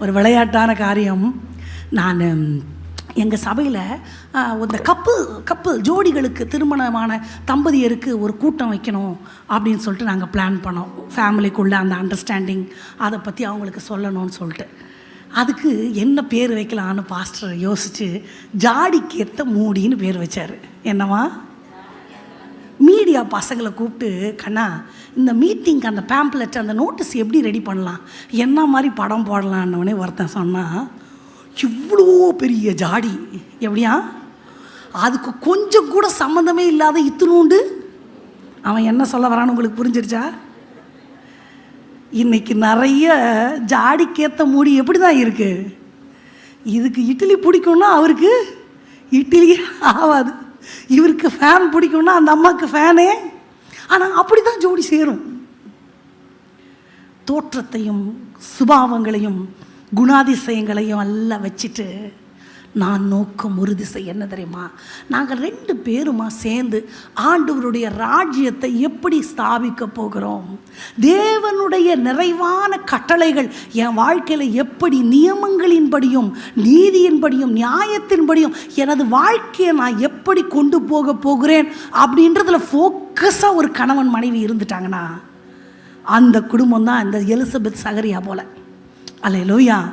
ஒரு விளையாட்டான காரியம். நான் எங்கள் சபையில் இந்த கப்பு கப்பு ஜோடிகளுக்கு திருமணமான தம்பதியருக்கு ஒரு கூட்டம் வைக்கணும் அப்படின்னு சொல்லிட்டு நாங்கள் பிளான் பண்ணோம். ஃபேமிலிக்குள்ளே அந்த அண்டர்ஸ்டாண்டிங் அதை பற்றி அவங்களுக்கு சொல்லணும்னு சொல்லிட்டு. அதுக்கு என்ன பேர் வைக்கலான்னு பாஸ்டர் யோசித்து ஜாடிக்கேற்ற மூடின்னு பேர் வச்சார். என்னவா? மீடியா பசங்களை கூப்பிட்டு கண்ணா இந்த மீட்டிங்க்கு அந்த பேம்ப்ளெட் அந்த நோட்டீஸ் எப்படி ரெடி பண்ணலாம்? என்ன மாதிரி படம் போடலான்னொடனே ஒருத்தன் சொன்னால் இவ்வளோ பெரிய ஜாடி எப்படியா? அதுக்கு கொஞ்சம் கூட சம்மந்தமே இல்லாத இத்தினூண்டு. அவன் என்ன சொல்ல வரான்னு உங்களுக்கு புரிஞ்சிருச்சா இன்னைக்கு நிறைய ஜாடிக்கேற்ற மூடி எப்படி தான் இருக்குது இதுக்கு இட்லி பிடிக்கும்னா அவருக்கு இட்லியே ஆகாது இவருக்கு ஃபேன் பிடிக்கும்னா அந்த அம்மாவுக்கு ஃபேனே ஆனால் அப்படி தான் ஜோடி சேரும். தோற்றத்தையும் சுபாவங்களையும் குணாதிசயங்களையும் எல்லாம் வச்சுட்டு நான் நோக்கம் ஒரு திசை என்ன தெரியுமா? நாங்கள் ரெண்டு பேருமா சேர்ந்து ஆண்டவருடைய ராஜ்யத்தை எப்படி ஸ்தாபிக்க போகிறோம்? தேவனுடைய நிறைவான கட்டளைகள் என் வாழ்க்கையில் எப்படி நியமங்களின்படியும் நீதியின்படியும் நியாயத்தின்படியும் எனது வாழ்க்கையை நான் எப்படி கொண்டு போக போகிறேன் அப்படின்றதுல ஃபோக்கஸாக ஒரு கணவன் மனைவி இருந்துட்டாங்கன்னா அந்த குடும்பம் தான் இந்த எலிசபெத் சகரியா போல. அல்ல லோயா